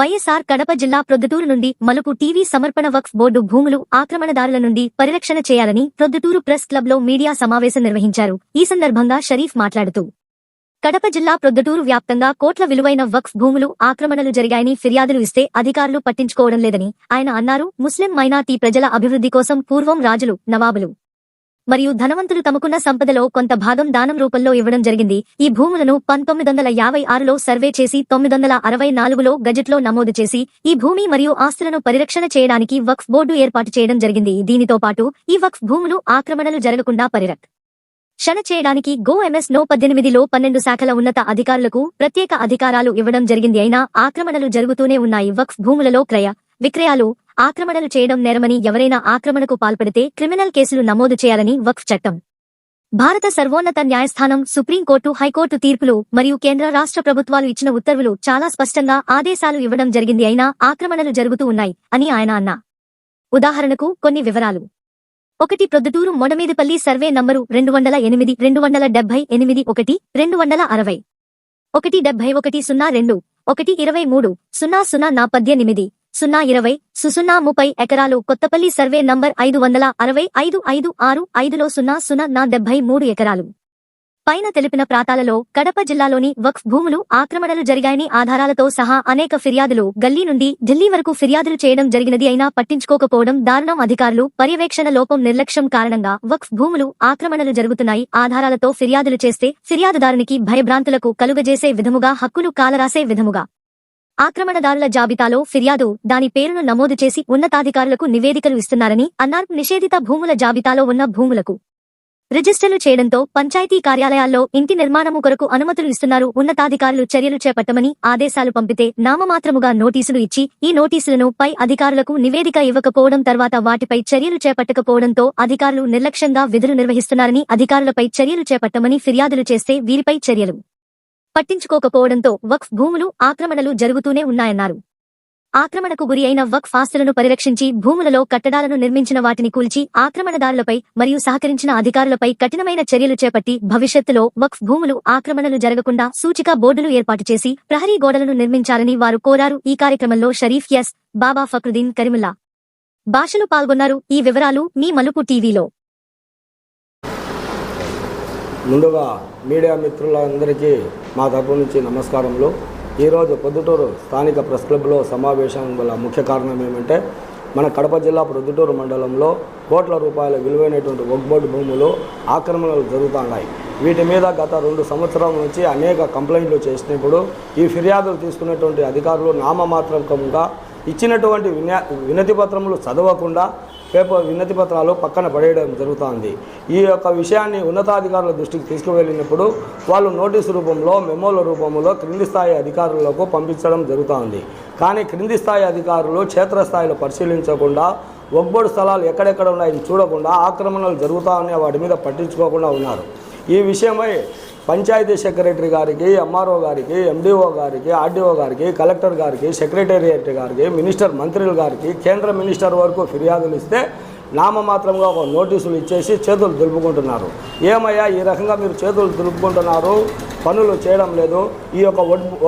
వైఎస్ఆర్ కడప జిల్లా ప్రొద్దుటూరు నుండి మలుపు టీవీ సమర్పణ వక్ఫ్ బోర్డు భూములు ఆక్రమణదారుల నుండి పరిరక్షణ చేయాలని ప్రొద్దుటూరు ప్రెస్ క్లబ్లో మీడియా సమావేశం నిర్వహించారు. ఈ సందర్భంగా షరీఫ్ మాట్లాడుతూ కడప జిల్లా ప్రొద్దుటూరు వ్యాప్తంగా కోట్ల విలువైన వక్ఫ్ భూములు ఆక్రమణలు జరిగాయని ఫిర్యాదులు ఇస్తే అధికారులు పట్టించుకోవడం లేదని ఆయన అన్నారు. ముస్లిం మైనార్టీ ప్రజల అభివృద్ధి కోసం పూర్వం రాజులు నవాబులు మరియు ధనవంతులు తమకున్న సంపదలో కొంత భాగం దానం రూపంలో ఇవ్వడం జరిగింది. ఈ భూములను పంతొమ్మిది వందల యాభై ఆరులో సర్వే చేసి తొమ్మిది వందల అరవై నాలుగులో గజెట్లో నమోదు చేసి ఈ భూమి మరియు ఆస్తులను పరిరక్షణ చేయడానికి వక్ఫ్ బోర్డు ఏర్పాటు చేయడం జరిగింది. దీనితో పాటు ఈ వక్ఫ్ భూములు ఆక్రమణలు జరగకుండా పరిరక్ క్షణ చేయడానికి గో ఎంఎస్ నో పద్దెనిమిదిలో పన్నెండు శాఖల ఉన్నత అధికారులకు ప్రత్యేక అధికారాలు ఇవ్వడం జరిగింది. అయినా ఆక్రమణలు జరుగుతూనే ఉన్నాయి. వక్ఫ్ భూములలో క్రయ విక్రయాలు ఆక్రమణలు చేయడం నేరమని ఎవరైనా ఆక్రమణకు పాల్పడితే క్రిమినల్ కేసులు నమోదు చేయాలని వక్ఫ్ చట్టం. భారత సర్వోన్నత న్యాయస్థానం సుప్రీంకోర్టు హైకోర్టు తీర్పులు మరియు కేంద్ర రాష్ట్ర ప్రభుత్వాలు ఇచ్చిన ఉత్తర్వులు చాలా స్పష్టంగా ఆదేశాలు ఇవ్వడం జరిగింది అయినా ఆక్రమణలు జరుగుతూ ఉన్నాయి అని ఆయన అన్నా. ఉదాహరణకు కొన్ని వివరాలు. ఒకటి ప్రొద్దుటూరు మొడమీదిపల్లి సర్వే నంబరు రెండు వందల ఎనిమిది రెండు వందల డెబ్బై ఎనిమిది ఒకటి రెండు వందల అరవై. ఒకటి డెబ్బై ఒకటి సున్నా రెండు ఒకటి ఇరవై మూడు సున్నా సున్నా నా పద్దెనిమిది సున్నా ఇరవై సుసున్నా ముప్పై ఎకరాలు కొత్తపల్లి సర్వే నంబర్ ఐదు వందల అరవై ఐదు ఐదు ఆరు ఐదులో సున్నా సున్నా నా డెబ్బై మూడు ఎకరాలు. పైన తెలిపిన ప్రాంతాలలో కడప జిల్లాలోని వక్ఫ్ భూములు ఆక్రమణలు జరిగాయని ఆధారాలతో సహా అనేక ఫిర్యాదులు గల్లీ నుండి ఢిల్లీ వరకు ఫిర్యాదులు చేయడం జరిగినది అయినా పట్టించుకోకపోవడం దారుణం అధికారులు పర్యవేక్షణ లోపం నిర్లక్ష్యం కారణంగా వక్ఫ్ భూములు ఆక్రమణలు జరుగుతున్నాయి ఆధారాలతో ఫిర్యాదులు చేస్తే ఫిర్యాదుదారునికి భయభ్రాంతులకు కలుగజేసే విధముగా హక్కులు కాలరాసే విధముగా. ఆక్రమణదారుల జాబితాలో ఫిర్యాదు దాని పేరును నమోదు చేసి ఉన్నతాధికారులకు నివేదికలు ఇస్తున్నారని అన్నారు నిషేధిత భూముల జాబితాలో ఉన్న భూములకు. రిజిస్టర్లు చేయడంతో పంచాయతీ కార్యాలయాల్లో ఇంటి నిర్మాణము కొరకు అనుమతులు ఇస్తున్నారు ఉన్నతాధికారులు చర్యలు చేపట్టమని ఆదేశాలు పంపితే నామమాత్రముగా నోటీసులు ఇచ్చి ఈ నోటీసులను పై అధికారులకు నివేదిక ఇవ్వకపోవడం తర్వాత వాటిపై చర్యలు చేపట్టకపోవడంతో అధికారులు నిర్లక్ష్యంగా విధులు నిర్వహిస్తున్నారని అధికారులపై చర్యలు చేపట్టమని ఫిర్యాదులు చేస్తే వీరిపై చర్యలు. పట్టించుకోకపోవడంతో వక్ఫ్ భూములు ఆక్రమణలు జరుగుతూనే ఉన్నాయన్నారు. ఆక్రమణకు గురి అయిన వక్ఫ్ ఆస్తులను పరిరక్షించి భూములలో కట్టడాలను నిర్మించిన వాటిని కూల్చి ఆక్రమణదారులపై మరియు సహకరించిన అధికారులపై కఠినమైన చర్యలు చేపట్టి భవిష్యత్తులో వక్ఫ్ భూములు ఆక్రమణలు జరగకుండా సూచిక బోర్డులు ఏర్పాటు చేసి ప్రహరీ గోడలను నిర్మించాలని వారు కోరారు. ఈ కార్యక్రమంలో షరీఫ్ ఎస్. బాబా ఫక్రుద్దీన్ కరిముల్లా. భాషలు పాల్గొన్నారు. ఈ వివరాలు మీ మలుపు టీవీలో. ముందుగా మీడియా మిత్రులందరికీ మా తరపు నుంచి నమస్కారములు. ఈరోజు పొద్దుటూరు స్థానిక ప్రెస్ క్లబ్లో సమావేశం గల ముఖ్య కారణం ఏమంటే మన కడప జిల్లా ప్రొద్దుటూరు మండలంలో కోట్ల రూపాయల విలువైనటువంటి ఒగ్బోర్డు భూములు ఆక్రమణలు జరుగుతున్నాయి. వీటి మీద గత రెండు సంవత్సరాల నుంచి అనేక కంప్లైంట్లు చేసినప్పుడు ఈ ఫిర్యాదులు తీసుకున్నటువంటి అధికారులు నామమాత్రంగా ఇచ్చినటువంటి వినతి పత్రములు చదవకుండా పేపర్ వినతి పత్రాలు పక్కన పడేయడం జరుగుతోంది. ఈ యొక్క విషయాన్ని ఉన్నతాధికారుల దృష్టికి తీసుకువెళ్ళినప్పుడు వాళ్ళు నోటీసు రూపంలో మెమోల రూపంలో క్రింది స్థాయి అధికారులకు పంపించడం జరుగుతోంది. కానీ క్రింది స్థాయి అధికారులు క్షేత్రస్థాయిలో పరిశీలించకుండా ఒగ్గోడు స్థలాలు ఎక్కడెక్కడ ఉన్నాయని చూడకుండా ఆక్రమణలు జరుగుతాయని వాటి మీద పట్టించుకోకుండా ఉన్నారు. ఈ విషయమై పంచాయతీ సెక్రటరీ గారికి ఎంఆర్ఓ గారికి ఎండిఓ గారికి ఆర్డీఓ గారికి కలెక్టర్ గారికి సెక్రటేరియట్ గారికి మినిస్టర్ మంత్రులు గారికి కేంద్ర మినిస్టర్ వరకు ఫిర్యాదులు ఇస్తే నామమాత్రంగా ఒక నోటీసులు ఇచ్చేసి చేతులు దులుపుకుంటున్నారు. ఏమయ్యా ఈ రకంగా మీరు చేతులు దులుపుకుంటున్నారు? పనులు చేయడం లేదు. ఈ యొక్క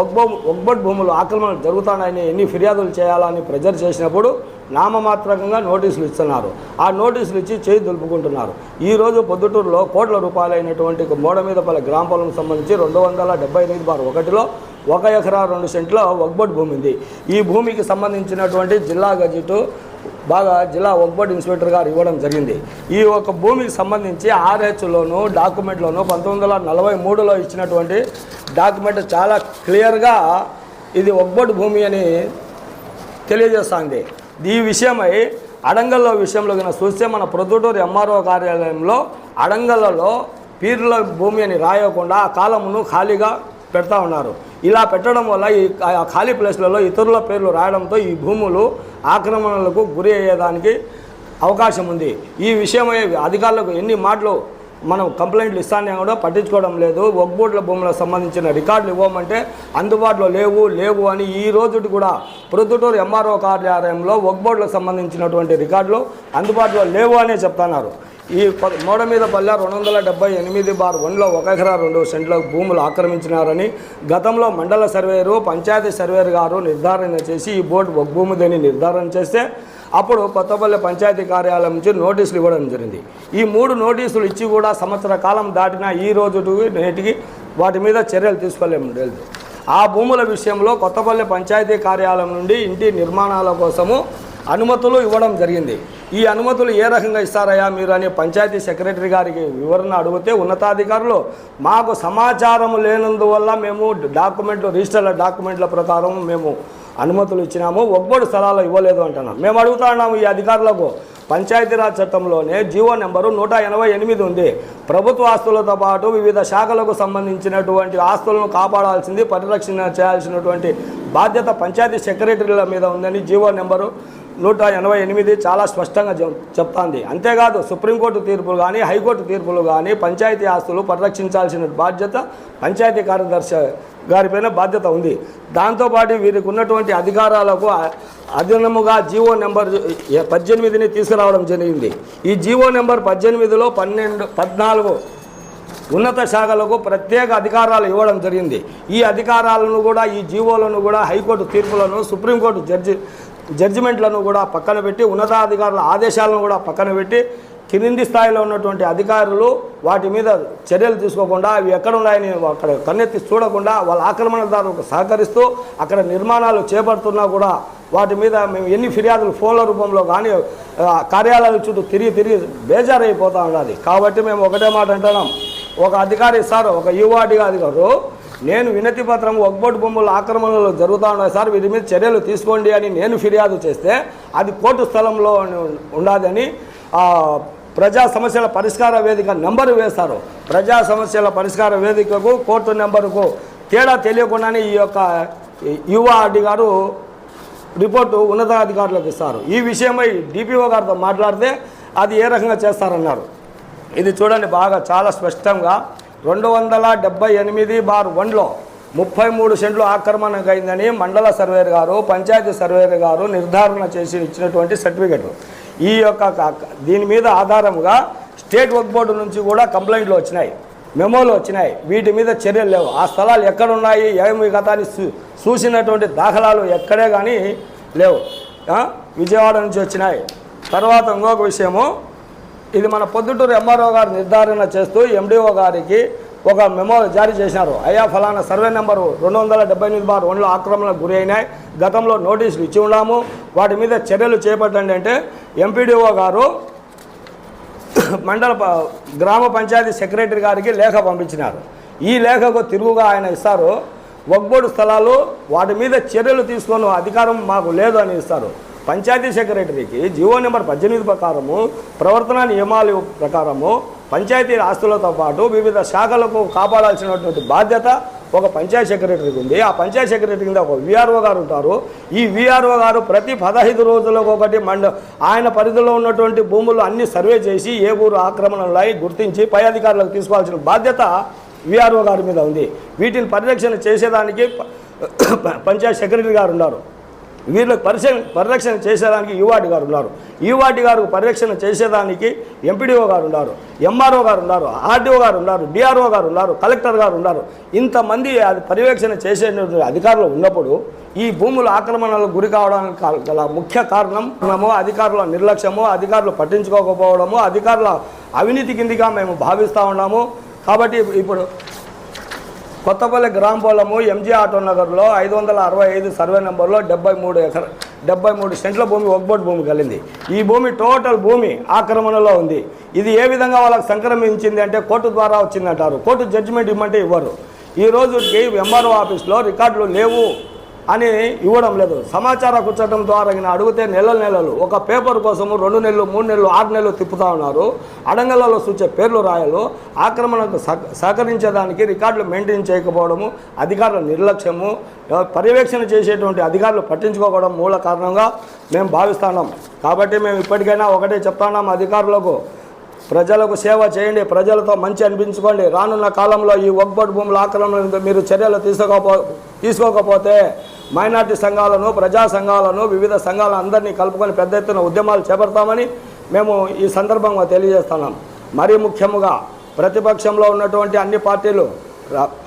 ఒగ్బో భూములు ఆక్రమణ జరుగుతున్నాయని ఎన్ని ఫిర్యాదులు చేయాలని ప్రెజర్ చేసినప్పుడు నామమాత్రకంగా నోటీసులు ఇస్తున్నారు. ఆ నోటీసులు ఇచ్చి చేయి దులుపుకుంటున్నారు. ఈరోజు పొద్దుటూరులో కోట్ల రూపాయలైనటువంటి మోడమీదపల్లి గ్రామ పొలం సంబంధించి రెండు వందల డెబ్బై ఎనిమిది బార్ ఒకటిలో ఒక ఎకరా రెండు సెంట్ల ఒగ్బొడ్ భూమి ఉంది. ఈ భూమికి సంబంధించినటువంటి జిల్లా గజెట్ బాగా జిల్లా ఒగ్బోర్డ్ ఇన్స్పెక్టర్ గారు ఇవ్వడం జరిగింది. ఈ ఒక భూమికి సంబంధించి ఆర్హెచ్లోను డాక్యుమెంట్లోను పంతొమ్మిది వందల నలభై మూడులో ఇచ్చినటువంటి డాక్యుమెంట్ చాలా క్లియర్గా ఇది ఒగ్బోర్డ్ భూమి అని తెలియజేస్తుంది. ఈ విషయమై అడంగల్లో విషయంలో కనుక చూస్తే మన ప్రొద్దుటూరు ఎంఆర్ఓ కార్యాలయంలో అడంగల్లో పీర్ల భూమి అని రాయకుండా ఆ కాలమును ఖాళీగా పెడతా ఉన్నారు. ఇలా పెట్టడం వల్ల ఈ ఖాళీ ప్లేస్లలో ఇతరుల పేర్లు రాయడంతో ఈ భూములు ఆక్రమణలకు గురి అయ్యేదానికి అవకాశం ఉంది. ఈ విషయమై అధికారులకు ఎన్ని మాటలు మనం కంప్లైంట్లు ఇస్తానే కూడా పట్టించుకోవడం లేదు. ఒగ్బోట్ల భూములకు సంబంధించిన రికార్డులు ఇవ్వమంటే అందుబాటులో లేవు లేవు అని ఈ రోజుటి కూడా ప్రొద్దుటూరు ఎంఆర్ఓ కార్యాలయంలో ఒగ్బోట్లకు సంబంధించినటువంటి రికార్డులు అందుబాటులో లేవు అనే చెప్తున్నారు. ఈ ప- మోడ మీద పల్లె రెండు వందల డెబ్బై ఎనిమిది బార్ వన్లో ఒక ఎకరా రెండు సెంట్ల భూములు ఆక్రమించినారని గతంలో మండల సర్వేరు పంచాయతీ సర్వేరు గారు నిర్ధారణ చేసి ఈ బోర్డు ఒక భూమిదని నిర్ధారణ చేస్తే అప్పుడు కొత్తపల్లి పంచాయతీ కార్యాలయం నుంచి నోటీసులు ఇవ్వడం జరిగింది. ఈ మూడు నోటీసులు ఇచ్చి కూడా సంవత్సర కాలం దాటిన ఈ రోజు నేటికి వాటి మీద చర్యలు తీసుకోలేము. లేదు ఆ భూముల విషయంలో కొత్తపల్లి పంచాయతీ కార్యాలయం నుండి ఇంటి నిర్మాణాల కోసము అనుమతులు ఇవ్వడం జరిగింది. ఈ అనుమతులు ఏ రకంగా ఇస్తారయ్యా మీరు అని పంచాయతీ సెక్రటరీ గారికి వివరణ అడిగితే ఉన్నతాధికారులు మాకు సమాచారం లేనందువల్ల మేము డాక్యుమెంట్లు రిజిస్టర్ల డాక్యుమెంట్ల ప్రకారం మేము అనుమతులు ఇచ్చినాము ఒక్కడు స్థలాలు ఇవ్వలేదు అంటున్నాం మేము అడుగుతున్నాము ఈ అధికారులకు పంచాయతీరాజ్ చట్టంలోనే జీవో నెంబరు నూట ఎనభై ఎనిమిది ఉంది. ప్రభుత్వ ఆస్తులతో పాటు వివిధ శాఖలకు సంబంధించినటువంటి ఆస్తులను కాపాడాల్సింది పరిరక్షణ చేయాల్సినటువంటి బాధ్యత పంచాయతీ సెక్రటరీల మీద ఉందని జీవో నెంబరు నూట ఎనభై ఎనిమిది చాలా స్పష్టంగా చెప్తాంది. అంతేకాదు సుప్రీంకోర్టు తీర్పులు కానీ హైకోర్టు తీర్పులు కానీ పంచాయతీ ఆస్తులు పరిరక్షించాల్సిన బాధ్యత పంచాయతీ కార్యదర్శి గారిపైన బాధ్యత ఉంది. దాంతోపాటు వీరికి ఉన్నటువంటి అధికారాలకు అదనముగా జీవో నెంబర్ పద్దెనిమిదిని తీసుకురావడం జరిగింది. ఈ జీవో నెంబర్ పద్దెనిమిదిలో పన్నెండు పద్నాలుగు ఉన్నత శాఖలకు ప్రత్యేక అధికారాలు ఇవ్వడం జరిగింది. ఈ అధికారాలను కూడా ఈ జీవోలను కూడా హైకోర్టు తీర్పులను సుప్రీంకోర్టు జడ్జి జడ్జిమెంట్లను కూడా పక్కన పెట్టి ఉన్నతాధికారుల ఆదేశాలను కూడా పక్కన పెట్టి కింది స్థాయిలో ఉన్నటువంటి అధికారులు వాటి మీద చర్యలు తీసుకోకుండా అవి ఎక్కడ ఉన్నాయని అక్కడ కన్నెత్తి చూడకుండా వాళ్ళ ఆక్రమణదారులకు సహకరిస్తూ అక్కడ నిర్మాణాలు చేపడుతున్నా కూడా వాటి మీద మేము ఎన్ని ఫిర్యాదులు ఫోన్ల రూపంలో కానీ కార్యాలయాల చుట్టూ తిరిగి తిరిగి బేజారైపోతూ ఉన్నది కాబట్టి మేము ఒకటే మాట అంటున్నాం. ఒక అధికారి సార్ ఒక యువాటి అధికారు నేను వినతి పత్రం ఒక్బోటి భూముల ఆక్రమణలు జరుగుతూ ఉన్నాయి. సార్ వీటి మీద చర్యలు తీసుకోండి అని నేను ఫిర్యాదు చేస్తే అది కోర్టు స్థలంలో ఉండాలని ప్రజా సమస్యల పరిష్కార వేదిక నెంబరు వేస్తారు ప్రజా సమస్యల పరిష్కార వేదికకు కోర్టు నెంబరుకు తేడా తెలియకుండానే ఈ యొక్క యువ గారు రిపోర్టు ఉన్నతాధికారులకు ఇస్తారు. ఈ విషయమై డిపిఓ గారితో మాట్లాడితే అది ఏ రకంగా చేస్తారన్నారు. ఇది చూడండి బాగా చాలా స్పష్టంగా రెండు వందల డెబ్బై ఎనిమిది బార్ వన్లో ముప్పై మూడు సెంట్లు ఆక్రమణకైందని మండల సర్వేర్ గారు పంచాయతీ సర్వేర్ గారు నిర్ధారణ చేసి ఇచ్చినటువంటి సర్టిఫికెట్. ఈ యొక్క దీని మీద ఆధారంగా స్టేట్ వర్క్ బోర్డు నుంచి కూడా కంప్లైంట్లు వచ్చినాయి మెమోలు వచ్చినాయి. వీటి మీద చర్యలు లేవు. ఆ స్థలాలు ఎక్కడున్నాయి ఏమి కథ అని చూసినటువంటి దాఖలాలు ఎక్కడే కానీ లేవు. విజయవాడ నుంచి వచ్చినాయి. తర్వాత ఇంకొక విషయము ఇది మన పొద్దుటూరు ఎంఆర్ఓ గారు నిర్ధారణ చేస్తూ ఎండిఓ గారికి ఒక మెమో జారీ చేసినారు అయ్యా ఫలానా సర్వే నెంబరు రెండు వందల డెబ్బై ఎనిమిది బార్ వన్లో ఆక్రమణకు గురి అయినాయి. గతంలో నోటీసులు ఇచ్చి ఉన్నాము వాటి మీద చర్యలు చేపట్టండి అంటే ఎంపీడీఓ గారు మండల గ్రామ పంచాయతీ సెక్రటరీ గారికి లేఖ పంపించినారు. ఈ లేఖకు తిరుగుగా ఆయన ఇస్తారు. వగ్బోర్డు స్థలాలు వాటి మీద చర్యలు తీసుకొని అధికారం మాకు లేదు అని ఇస్తారు. పంచాయతీ సెక్రటరీకి జీవో నెంబర్ పద్దెనిమిది ప్రకారము ప్రవర్తన నియమాల ప్రకారము పంచాయతీ ఆస్తులతో పాటు వివిధ శాఖలకు కాపాడాల్సినటువంటి బాధ్యత ఒక పంచాయత్ సెక్రటరీకి ఉంది. ఆ పంచాయత్ సెక్రటరీ కింద ఒక విఆర్ఓ గారు ఉంటారు. ఈ విఆర్ఓ గారు ప్రతి పదహైదు రోజులకు ఒకటి మండ ఆయన పరిధిలో ఉన్నటువంటి భూములు అన్ని సర్వే చేసి ఏ ఊరు ఆక్రమణలై గుర్తించి పై అధికారులకు తీసుకోవాల్సిన బాధ్యత విఆర్ఓ గారి మీద ఉంది. వీటిని పరిరక్షణ చేసేదానికి పంచాయత్ సెక్రటరీ గారు ఉన్నారు. వీళ్ళకి పరిరక్షణ పరిరక్షణ చేసేదానికి యువాటి గారు ఉన్నారు. యువాటి గారు పరిరక్షణ చేసేదానికి ఎంపీడీఓ గారు ఉన్నారు ఎంఆర్ఓ గారు ఉన్నారు ఆర్డీఓ గారు ఉన్నారు డిఆర్ఓ గారు ఉన్నారు కలెక్టర్ గారు ఉన్నారు. ఇంతమంది అది పర్యవేక్షణ చేసే అధికారులు ఉన్నప్పుడు ఈ భూముల ఆక్రమణలకు గురి కావడానికి కా- గల ముఖ్య కారణం మనము అధికారుల నిర్లక్ష్యము అధికారులు పట్టించుకోకపోవడము అధికారుల అవినీతి కిందిగా మేము భావిస్తూ ఉన్నాము. కాబట్టి ఇప్పుడు కొత్తపల్లి గ్రామ పొలము ఎంజీ ఆటో నగర్లో ఐదు వందల అరవై ఐదు సర్వే నెంబర్లో డెబ్బై మూడు ఎకర డెబ్బై మూడు సెంట్ల భూమి ఒక్బోట్ భూమి కలిగింది. ఈ భూమి టోటల్ భూమి ఆక్రమణలో ఉంది. ఇది ఏ విధంగా వాళ్ళకి సంక్రమించింది అంటే కోర్టు ద్వారా వచ్చిందంటారు. కోర్టు జడ్జిమెంట్ ఇమ్మంటే ఇవ్వరు. ఈ రోజుకి ఎంఆర్ఓ ఆఫీస్లో రికార్డులు లేవు. అని ఇవ్వడం లేదు. సమాచార కూర్చోటం ద్వారా అడిగితే నెలల నెలలు ఒక పేపర్ కోసము రెండు నెలలు మూడు నెలలు ఆరు నెలలు తిప్పుతా ఉన్నారు. అడంగలలో సూచే పేర్లు రాయలు. ఆక్రమణకు సహకరించేదానికి రికార్డులు మెయింటైన్ చేయకపోవడము అధికారుల నిర్లక్ష్యము పర్యవేక్షణ చేసేటువంటి అధికారులు పట్టించుకోవడం మూల కారణంగా మేము భావిస్తున్నాం. కాబట్టి మేము ఇప్పటికైనా ఒకటే చెప్తున్నాం అధికారులకు ప్రజలకు సేవ చేయండి ప్రజలతో మంచి అనిపించుకోండి. రానున్న కాలంలో ఈ ఒక్కబడి భూముల ఆక్రమణ మీరు చర్యలు తీసుకోకపో తీసుకోకపోతే మైనార్టీ సంఘాలను ప్రజా సంఘాలను వివిధ సంఘాలను అందరినీ కలుపుకొని పెద్ద ఎత్తున ఉద్యమాలు చేపడతామని మేము ఈ సందర్భంగా తెలియజేస్తున్నాం. మరీ ముఖ్యముగా ప్రతిపక్షంలో ఉన్నటువంటి అన్ని పార్టీలు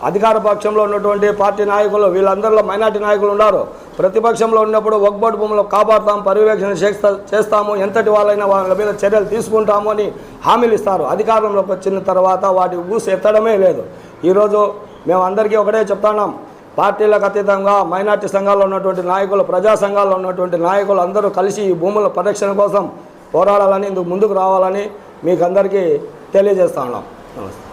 అధికార పక్షంలో ఉన్నటువంటి పార్టీ నాయకులు వీళ్ళందరిలో మైనార్టీ నాయకులు ఉన్నారు. ప్రతిపక్షంలో ఉన్నప్పుడు ఒక్కబోటు భూములు కాపాడుతాం పర్యవేక్షణ చేస్తా చేస్తాము ఎంతటి వాళ్ళైనా వాళ్ళ మీద చర్యలు తీసుకుంటాము అని హామీలు ఇస్తారు. అధికారంలోకి వచ్చిన తర్వాత వాటి ఊసి ఎత్తడమే లేదు. ఈరోజు మేము అందరికీ ఒకటే చెప్తున్నాం పార్టీలకు అతీతంగా మైనార్టీ సంఘాల్లో ఉన్నటువంటి నాయకులు ప్రజా సంఘాల్లో ఉన్నటువంటి నాయకులు అందరూ కలిసి ఈ భూముల పరిరక్షణ కోసం పోరాడాలని ఇందుకు ముందుకు రావాలని మీకు అందరికీ తెలియజేస్తా ఉన్నాం. నమస్తే.